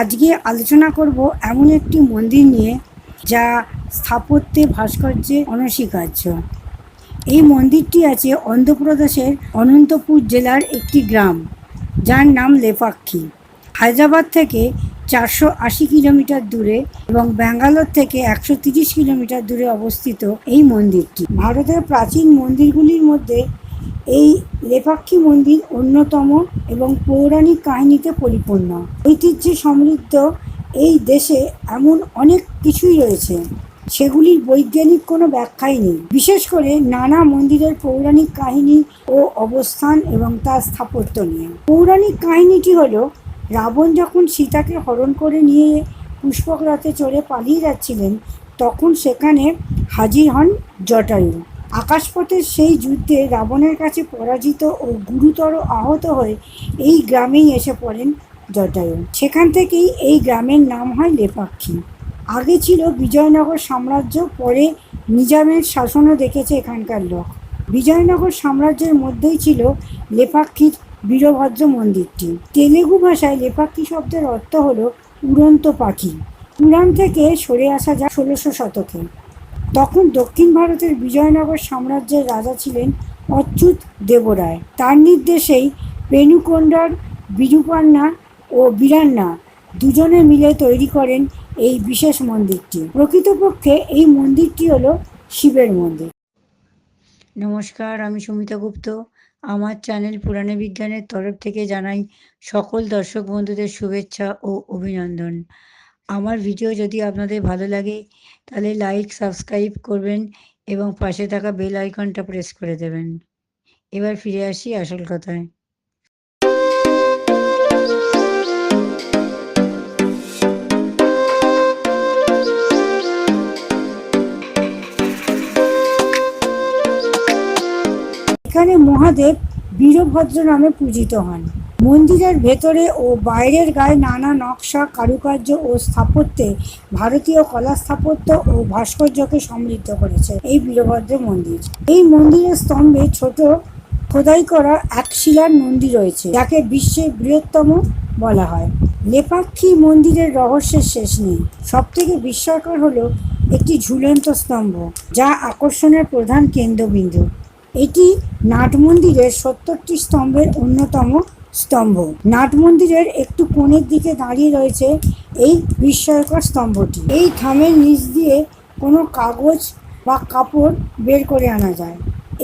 আজকে আলোচনা করব এমন একটি মন্দির নিয়ে যা স্থাপত্যে ভাস্কর্যে অনস্বীকার্য। এই মন্দিরটি আছে অন্ধ্রপ্রদেশের অনন্তপুর জেলার একটি গ্রাম, যার নাম লেপাক্ষী। হায়দ্রাবাদ থেকে চারশো আশি কিলোমিটার দূরে এবং ব্যাঙ্গালোর থেকে একশো তিরিশ কিলোমিটার দূরে অবস্থিত এই মন্দিরটি। ভারতের প্রাচীন মন্দিরগুলির মধ্যে এই লেপাক্ষী মন্দির অন্যতম এবং পৌরাণিক কাহিনীতে পরিপূর্ণ। ঐতিহ্যে সমৃদ্ধ এই দেশে এমন অনেক কিছুই রয়েছে, সেগুলির বৈজ্ঞানিক কোনো ব্যাখ্যাই নেই। বিশেষ করে নানা মন্দিরের পৌরাণিক কাহিনী ও অবস্থান এবং তার স্থাপত্য নিয়ে। পৌরাণিক কাহিনীটি হলো, রাবণ যখন সীতাকে হরণ করে নিয়ে পুষ্পক রথে চড়ে পালিয়ে যাচ্ছিলেন, তখন সেখানে হাজির হন জটায়ু। আকাশপথের সেই যুদ্ধে রাবণের কাছে পরাজিত ও গুরুতর আহত হয়ে এই গ্রামেই এসে পড়েন জটায়ু। সেখান থেকেই এই গ্রামের নাম হয় লেপাক্ষী। আগে ছিল বিজয়নগর সাম্রাজ্য, পরে নিজামের শাসনও দেখেছে এখানকার লোক। বিজয়নগর সাম্রাজ্যের মধ্যেই ছিল লেপাক্ষীর বীরভদ্র মন্দিরটি। তেলেগু ভাষায় লেপাক্ষী শব্দের অর্থ হলো উড়ন্ত পাখি। পুরাণ থেকে সরে আসা যায় ষোলোশো শতকে। তখন দক্ষিণ ভারতের বিজয়নগর সাম্রাজ্যের রাজা ছিলেন অচ্যুত দেবরায়। তার নির্দেশেই পেনুকোন্ডার, বিরূপান্না ও বীরান্না দুজনে মিলে তৈরি করেন এই বিশেষ মন্দিরটি। প্রকৃতপক্ষে এই মন্দিরটি হলো শিবের মন্দির। নমস্কার, আমি সুমিতা গুপ্ত। আমার চ্যানেল পুরাণে বিজ্ঞানের তরফ থেকে জানাই সকল দর্শক বন্ধুদের শুভেচ্ছা ও অভিনন্দন। আমার ভিডিও যদি আপনাদের ভালো লাগে, তাহলে লাইক সাবস্ক্রাইব করবেন এবং পাশে থাকা বেল আইকনটা প্রেস করে দেবেন। এবার ফিরে আসি আসল কথায়। এখানে মহাদেব বীরভদ্র নামে পূজিত হন। মন্দিরের ভেতরে ও বাইরের গায়ে নানা নকশা, কারুকার্য ও স্থাপত্যে ভারতীয় কলা স্থাপত্য ও ভাস্কর্যকে সমৃদ্ধ করেছে এই বীরভদ্র মন্দির। এই মন্দিরের স্তম্ভে ছোট খোদাই করা এক শিলার মন্দির রয়েছে, যাকে বিশ্বের বৃহত্তম বলা হয়। লেপাক্ষী মন্দিরের রহস্যের শেষ নেই। সব থেকে বিস্ময়কর হলো একটি ঝুলন্ত স্তম্ভ, যা আকর্ষণের প্রধান কেন্দ্রবিন্দু। এটি নাট মন্দিরের সত্তরটি স্তম্ভের অন্যতম স্তম্ভ। নাট মন্দিরের একটু কোণের দিকে দাঁড়িয়ে রয়েছে এই বিস্ময়কর স্তম্ভটি। এই থামের নিচ দিয়ে কোনো কাগজ বা কাপড় বের করে আনা যায়।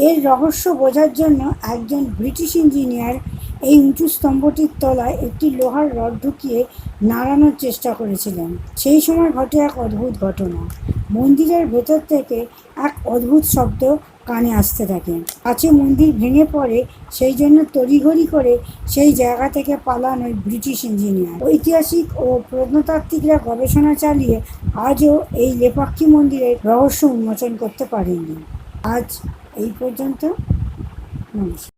এর রহস্য বোঝার জন্য একজন ব্রিটিশ ইঞ্জিনিয়ার এই উঁচু স্তম্ভটির তলায় একটি লোহার রড ঢুকিয়ে নাড়ানোর চেষ্টা করেছিলেন। সেই সময় ঘটে এক অদ্ভুত ঘটনা। মন্দিরের ভেতর থেকে এক অদ্ভুত শব্দ কানে আসতে থাকে। আছে মন্দির ভেঙে পড়ে, সেই জন্য তড়িঘড়ি করে সেই জায়গা থেকে পালান ওই ব্রিটিশ ইঞ্জিনিয়ার। ঐতিহাসিক ও প্রত্নতাত্ত্বিকরা গবেষণা চালিয়ে আজও এই লেপাক্ষী মন্দিরের রহস্য উন্মোচন করতে পারেননি। আজ এই পর্যন্ত। নমস্কার।